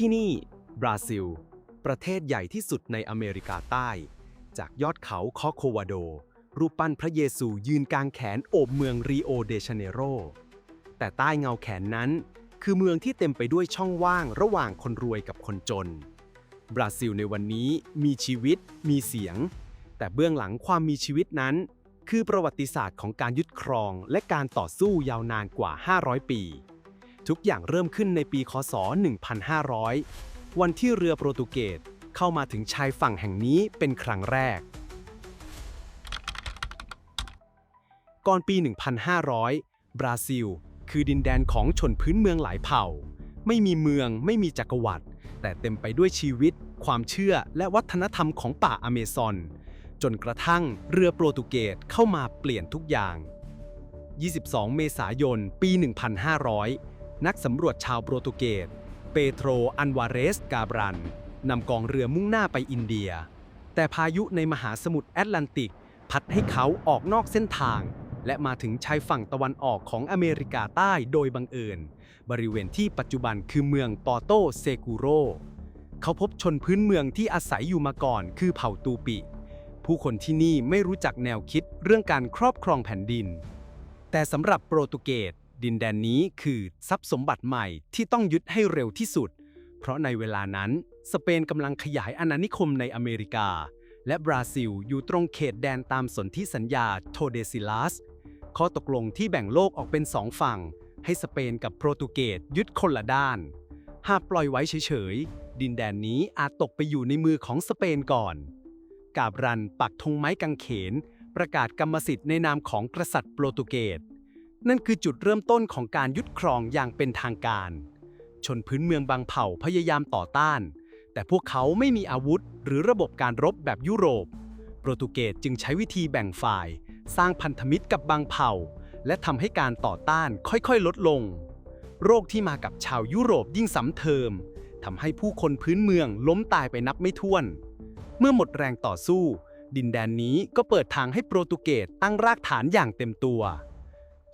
ที่นี่ บราซิล ประเทศใหญ่ที่สุดในอเมริกาใต้ จากยอดเขาคอโควาโด รูปปั้นพระเยซูยืนกลางแขนโอบเมืองริโอเดชาเนโร แต่ใต้เงาแขนนั้น คือเมืองที่เต็มไปด้วยช่องว่างระหว่างคนรวยกับคนจน บราซิลในวันนี้มีชีวิต มีเสียง แต่เบื้องหลังความมีชีวิตนั้น คือประวัติศาสตร์ของการยึดครองและการต่อสู้ยาวนานกว่า 500 ปี ทุกอย่างเริ่มขึ้นในปีคศ 1500 วันที่เรือโปรตุเกสเข้ามาถึงชายฝั่งแห่งนี้เป็นครั้งแรก ก่อนปี 1500 บราซิล คือดินแดนของชนพื้นเมืองหลายเผ่า ไม่มีเมืองไม่มีจักรวรรดิแต่เต็มไปด้วยชีวิต ความเชื่อและวัฒนธรรมของป่าอเมซอน จนกระทั่งเรือโปรตุเกสเข้ามาเปลี่ยนทุกอย่าง 22 เมษายน ปี 1500 นักสำรวจชาวโปรตุเกส เปโตร อันวาเรส กาบรัน นำกองเรือมุ่งหน้าไปอินเดีย แต่พายุในมหาสมุทรแอตแลนติก พัดให้เขาออกนอกเส้นทาง และมาถึงชายฝั่งตะวันออกของอเมริกาใต้โดยบังเอิญ บริเวณที่ปัจจุบันคือเมืองปอโตเซกูโร เขาพบชนพื้นเมืองที่อาศัยอยู่มาก่อน คือเผ่าตูปิ ผู้คนที่นี่ไม่รู้จักแนวคิดเรื่องการครอบครองแผ่นดิน แต่สำหรับโปรตุเกส ดินแดนนี้คือทรัพย์สมบัติใหม่ที่ต้องยึดให้เร็วที่สุด เพราะในเวลานั้นสเปนกำลังขยายอาณานิคมในอเมริกา และบราซิลอยู่ตรงเขตแดนตามสนธิสัญญาโทเดซิลัสข้อตกลงที่แบ่งโลกออกเป็นสองฝั่ง ให้สเปนกับโปรตุเกสยึดคนละด้าน หากปล่อยไว้เฉยๆ ดินแดนนี้อาจตกไปอยู่ในมือของสเปนก่อน กาบรันปักธงไม้กางเขน ประกาศกรรมสิทธิ์ในนามของกษัตริย์โปรตุเกส นั่นคือจุดเริ่มต้นของการยึดครองอย่างเป็นทางการ ชนพื้นเมืองบางเผ่าพยายามต่อต้าน แต่พวกเขาไม่มีอาวุธ หรือระบบการรบแบบยุโรป โปรตุเกสจึงใช้วิธีแบ่งฝ่าย สร้างพันธมิตรกับบางเผ่า และทำให้การต่อต้านค่อยๆ ลดลง โรคที่มากับชาวยุโรปยิ่งซ้ำเติมทำให้ผู้คนพื้นเมืองล้มตายไปนับไม่ถ้วน เมื่อหมดแรงต่อสู้ ดินแดนนี้ก็เปิดทางให้โปรตุเกสตั้งรากฐานอย่างเต็มตัว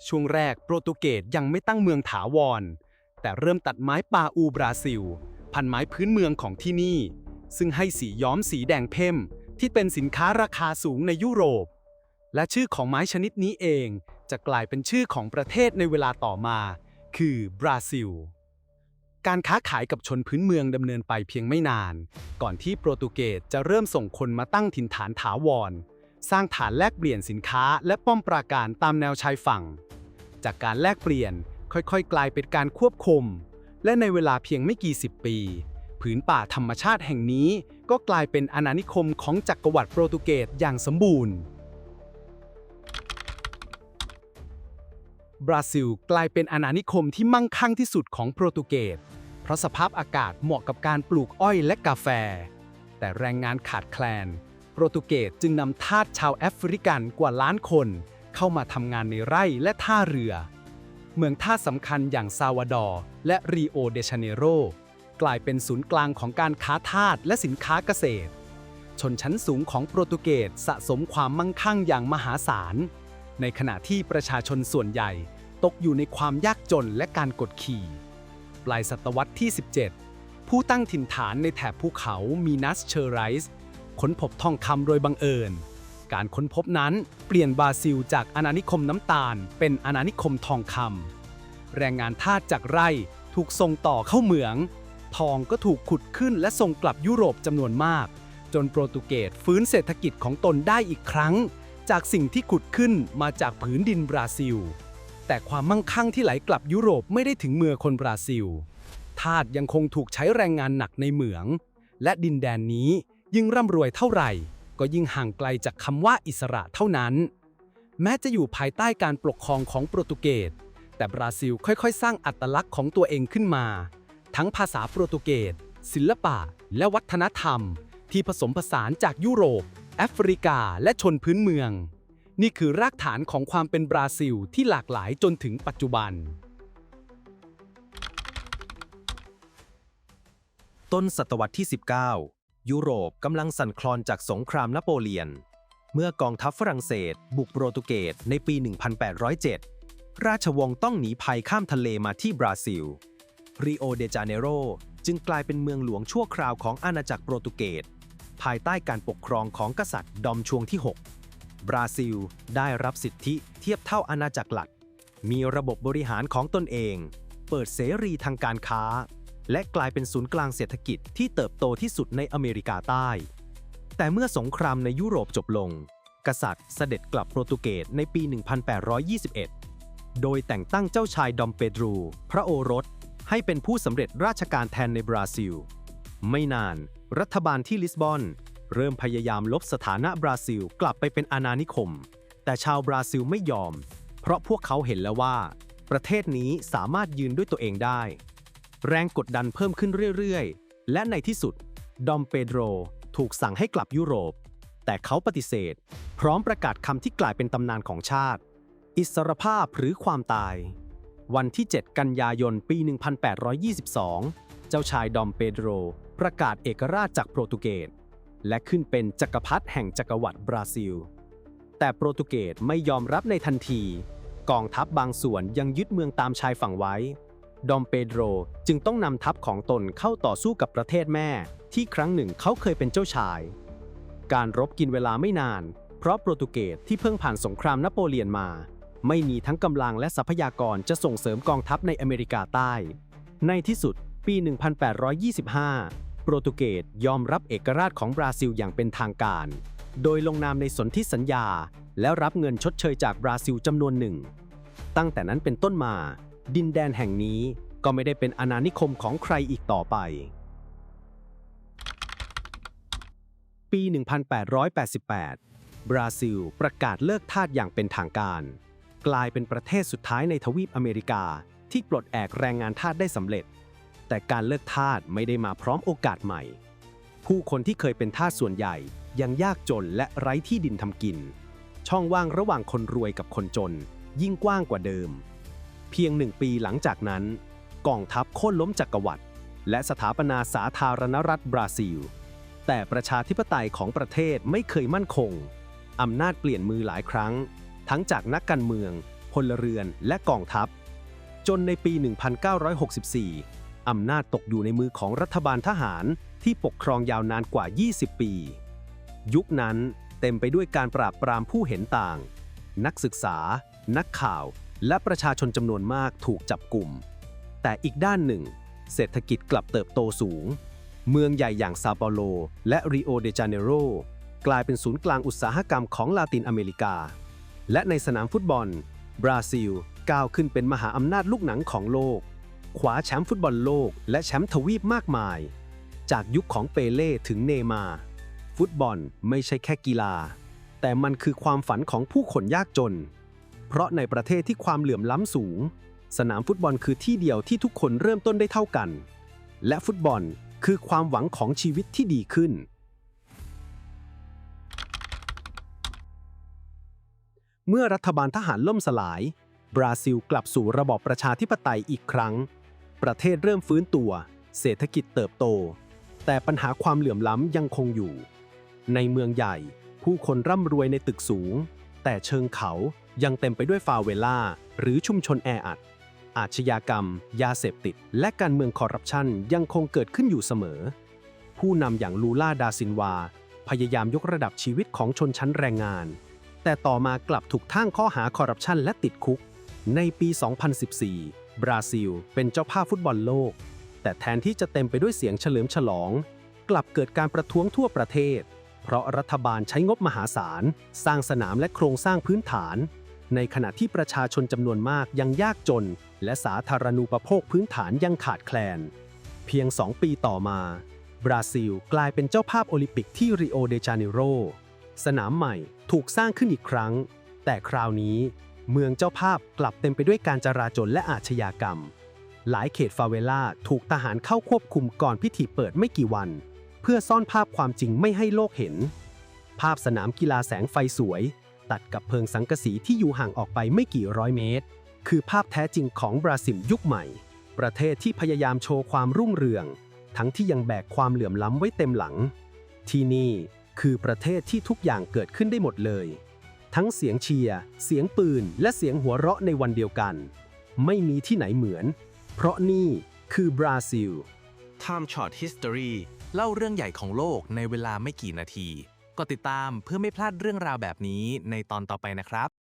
ช่วงแรกโปรตุเกสยังไม่ตั้งเมืองถาวร แต่เริ่มตัดไม้ปาอูบราซิล พันไม้พื้นเมืองของที่นี่ ซึ่งให้สีย้อมสีแดงเข้ม ที่เป็นสินค้าราคาสูงในยุโรป และชื่อของไม้ชนิดนี้เองจะกลายเป็นชื่อของประเทศในเวลาต่อมา คือบราซิล การค้าขายกับชนพื้นเมืองดำเนินไปเพียงไม่นาน ก่อนที่โปรตุเกสจะเริ่มส่งคนมาตั้งถิ่นฐานถาวร สร้างฐานแลกเปลี่ยนสินค้าและป้อมปราการตามแนวชายฝั่ง จากการแลกเปลี่ยนค่อยๆ กลายเป็นการควบคุม และในเวลาเพียงไม่กี่สิบปี ผืนป่าธรรมชาติแห่งนี้ก็กลายเป็นอาณานิคมของจักรวรรดิโปรตุเกสอย่างสมบูรณ์ บราซิลกลายเป็นอาณานิคมที่มั่งคั่งที่สุดของโปรตุเกส เพราะสภาพอากาศเหมาะกับการปลูกอ้อยและกาแฟ แต่แรงงานขาดแคลน โปรตุเกสจึงนำทาสชาวแอฟริกันกว่าล้านคน เข้ามาทำงานในไร่และท่าเรือ เมืองท่าสำคัญอย่างซาวาดอร์และริโอเดชาเนโรกลายเป็นศูนย์กลางของการค้าทาสและสินค้าเกษตร ชนชั้นสูงของโปรตุเกสสะสมความมั่งคั่งอย่างมหาศาล ในขณะที่ประชาชนส่วนใหญ่ตกอยู่ในความยากจนและการกดขี่ปลายศตวรรษที่ 17 ผู้ตั้งถิ่นฐานในแถบภูเขามีนัสเชอร์ไรส์ ค้นพบทองคำโดยบังเอิญ การค้นพบนั้นเปลี่ยนบราซิลจากอาณานิคมน้ำตาล เป็นอาณานิคมทองคำแรงงานทาสจากไร่ถูกส่งต่อเข้าเหมือง ทองก็ถูกขุดขึ้นและส่งกลับยุโรปจำนวนมาก จนโปรตุเกสฟื้นเศรษฐกิจของตนได้อีกครั้ง จากสิ่งที่ขุดขึ้นมาจากผืนดินบราซิล แต่ความมั่งคั่งที่ไหลกลับยุโรปไม่ได้ถึงเมือคนบราซิลทาสยังคงถูกใช้แรงงานหนักในเหมือง และดินแดนนี้ ยิ่งร่ำรวยเท่าไหร่ ก็ยิ่งห่างไกลจากคำว่าอิสระเท่านั้น แม้จะอยู่ภายใต้การปกครองของโปรตุเกส แต่บราซิลค่อยๆ สร้างอัตลักษณ์ของตัวเองขึ้นมา ทั้งภาษาโปรตุเกส ศิลปะ และวัฒนธรรม ที่ผสมผสานจากยุโรป แอฟริกา และชนพื้นเมือง นี่คือรากฐานของความเป็นบราซิลที่หลากหลายจนถึงปัจจุบันต้นศตวรรษที่ 19 ยุโรปกำลังสั่นคลอนจากสงครามนโปเลียน เมื่อกองทัพฝรั่งเศส บุกโปรตุเกสในปี 1807 ราชวงศ์ต้องหนีภัยข้ามทะเลมาที่บราซิล ริโอเดจาเนโรจึงกลายเป็นเมืองหลวงชั่วคราวของอาณาจักรโปรตุเกส ภายใต้การปกครองของกษัตริย์ดอมชวงที่ 6 บราซิลได้รับสิทธิเทียบเท่าอาณาจักรหลัก มีระบบบริหารของตนเอง เปิดเสรีทางการค้า และกลายเป็นศูนย์กลางเศรษฐกิจที่เติบโตที่สุดในอเมริกาใต้ แต่เมื่อสงครามในยุโรปจบลง กษัตริย์เสด็จกลับโปรตุเกสในปี 1821 โดยแต่งตั้งเจ้าชายดอมเปโดรู พระโอรส ให้เป็นผู้สำเร็จราชการแทนในบราซิล ไม่นาน รัฐบาลที่ลิสบอน เริ่มพยายามลบสถานะบราซิลกลับไปเป็นอาณานิคม แต่ชาวบราซิลไม่ยอม เพราะพวกเขาเห็นแล้วว่า ประเทศนี้สามารถยืนด้วยตัวเองได้ แรงกดดันเพิ่มขึ้นเรื่อยๆ และในที่สุด ดอมเปโดรถูกสั่งให้กลับยุโรป แต่เขาปฏิเสธ พร้อมประกาศคำที่กลายเป็นตำนานของชาติ อิสรภาพหรือความตาย วันที่ 7 กันยายนปี 1822 เจ้าชายดอมเปโดรประกาศเอกราชจากโปรตุเกสและขึ้นเป็นจักรพรรดิแห่งจักรวรรดิบราซิล แต่โปรตุเกสไม่ยอมรับในทันที กองทัพบางส่วนยังยึดเมืองตามชายฝั่งไว้ ดอมเปโดรจึงต้องนำทัพของตนเข้าต่อสู้กับประเทศแม่ ที่ครั้งหนึ่งเขาเคยเป็นเจ้าชาย การรบกินเวลาไม่นาน เพราะโปรตุเกสที่เพิ่งผ่านสงครามนโปเลียนมา ไม่มีทั้งกำลังและทรัพยากรจะส่งเสริมกองทัพในอเมริกาใต้ ในที่สุดปี 1825 โปรตุเกสยอมรับเอกราชของบราซิลอย่างเป็นทางการ โดยลงนามในสนธิสัญญา และรับเงินชดเชยจากบราซิลจำนวนหนึ่ง ตั้งแต่นั้นเป็นต้นมา ดินแดนแห่งนี้ก็ไม่ได้เป็นอาณานิคมของใครอีกต่อไป ปี 1888 บราซิลประกาศเลิกทาสอย่างเป็นทางการ กลายเป็นประเทศสุดท้ายในทวีปอเมริกาที่ปลดแอกแรงงานทาสได้สำเร็จ แต่การเลิกทาสไม่ได้มาพร้อมโอกาสใหม่ ผู้คนที่เคยเป็นทาสส่วนใหญ่ยังยากจนและไร้ที่ดินทำกิน ช่องว่างระหว่างคนรวยกับคนจนยิ่งกว้างกว่าเดิม เพียงหนึ่งปีหลังจากนั้นกองทัพโค่นล้มจักรวรรดิและสถาปนาสาธารณรัฐบราซิล แต่ประชาธิปไตยของประเทศไม่เคยมั่นคง อำนาจเปลี่ยนมือหลายครั้ง ทั้งจากนักการเมือง พลเรือนและกองทัพ จนในปี 1964 อำนาจตกอยู่ในมือของรัฐบาลทหารที่ปกครองยาวนานกว่า 20 ปี ยุคนั้นเต็มไปด้วยการปราบปรามผู้เห็นต่าง นักศึกษา นักข่าว และประชาชนจำนวนมากถูกจับกลุ่ม แต่อีกด้านหนึ่ง เศรษฐกิจกลับเติบโตสูง เมืองใหญ่อย่างซาเปาโล และริโอเดจาเนโรกลายเป็นศูนย์กลางอุตสาหกรรมของลาตินอเมริกา และในสนามฟุตบอล บราซิลก้าวขึ้นเป็นมหาอำนาจลูกหนังของโลกคว้าแชมป์ฟุตบอลโลก และแชมป์ทวีปมากมาย จากยุคของเปเล่ถึงเนมา ฟุตบอลไม่ใช่แค่กีฬา แต่มันคือความฝันของผู้คนยากจน เพราะในประเทศที่ความเหลื่อมล้ำสูง สนามฟุตบอลคือที่เดียวที่ทุกคนเริ่มต้นได้เท่ากัน และฟุตบอลคือความหวังของชีวิตที่ดีขึ้น เมื่อรัฐบาลทหารล่มสลาย บราซิลกลับสู่ระบอบประชาธิปไตยอีกครั้ง ประเทศเริ่มฟื้นตัว เศรษฐกิจเติบโต แต่ปัญหาความเหลื่อมล้ำยังคงอยู่ ในเมืองใหญ่ ผู้คนร่ำรวยในตึกสูง แต่เชิงเขา ยังเต็มไปด้วยฟาเวล่า หรือชุมชนแออัด อาชญากรรม ยาเสพติด และการเมืองคอร์รัปชันยังคงเกิดขึ้นอยู่เสมอ ผู้นำอย่างลูล่าดาซินวา พยายามยกระดับชีวิตของชนชั้นแรงงาน แต่ต่อมากลับถูกทั้งข้อหาคอร์รัปชันและติดคุก ในปี 2014 บราซิล เป็นเจ้าภาพฟุตบอลโลก แต่แทนที่จะเต็มไปด้วยเสียงเฉลิมฉลอง กลับเกิดการประท้วงทั่วประเทศ เพราะรัฐบาลใช้งบมหาศาล สร้างสนามและโครงสร้างพื้นฐาน ในขณะที่ประชาชนจำนวนมากยังยากจน และสาธารณูปโภคพื้นฐานยังขาดแคลน เพียง 2 ปีต่อมา บราซิลกลายเป็นเจ้าภาพโอลิมปิกที่ริโอเดจาเนโร สนามใหม่ถูกสร้างขึ้นอีกครั้ง แต่คราวนี้ เมืองเจ้าภาพกลับเต็มไปด้วยการจราจรและอาชญากรรม หลายเขตฟาเวล่าถูกทหารเข้าควบคุมก่อนพิธีเปิดไม่กี่วัน เพื่อซ่อนภาพความจริงไม่ให้โลกเห็น ภาพสนามกีฬาแสงไฟสวย ตัดกับเพิงสังกะสีที่อยู่ห่างออกไปไม่กี่ร้อยเมตร คือภาพแท้จริงของบราซิลยุคใหม่ ประเทศที่พยายามโชว์ความรุ่งเรือง ทั้งที่ยังแบกความเหลื่อมล้ำไว้เต็มหลัง ที่นี่คือประเทศที่ทุกอย่างเกิดขึ้นได้หมดเลย ทั้งเสียงเชียร์ เสียงปืน และเสียงหัวเราะในวันเดียวกัน ไม่มีที่ไหนเหมือน เพราะนี่คือบราซิล Time Short History เล่าเรื่องใหญ่ของโลกในเวลาไม่กี่นาที กดติดตามเพื่อไม่พลาดเรื่องราวแบบนี้ในตอนต่อไปนะครับ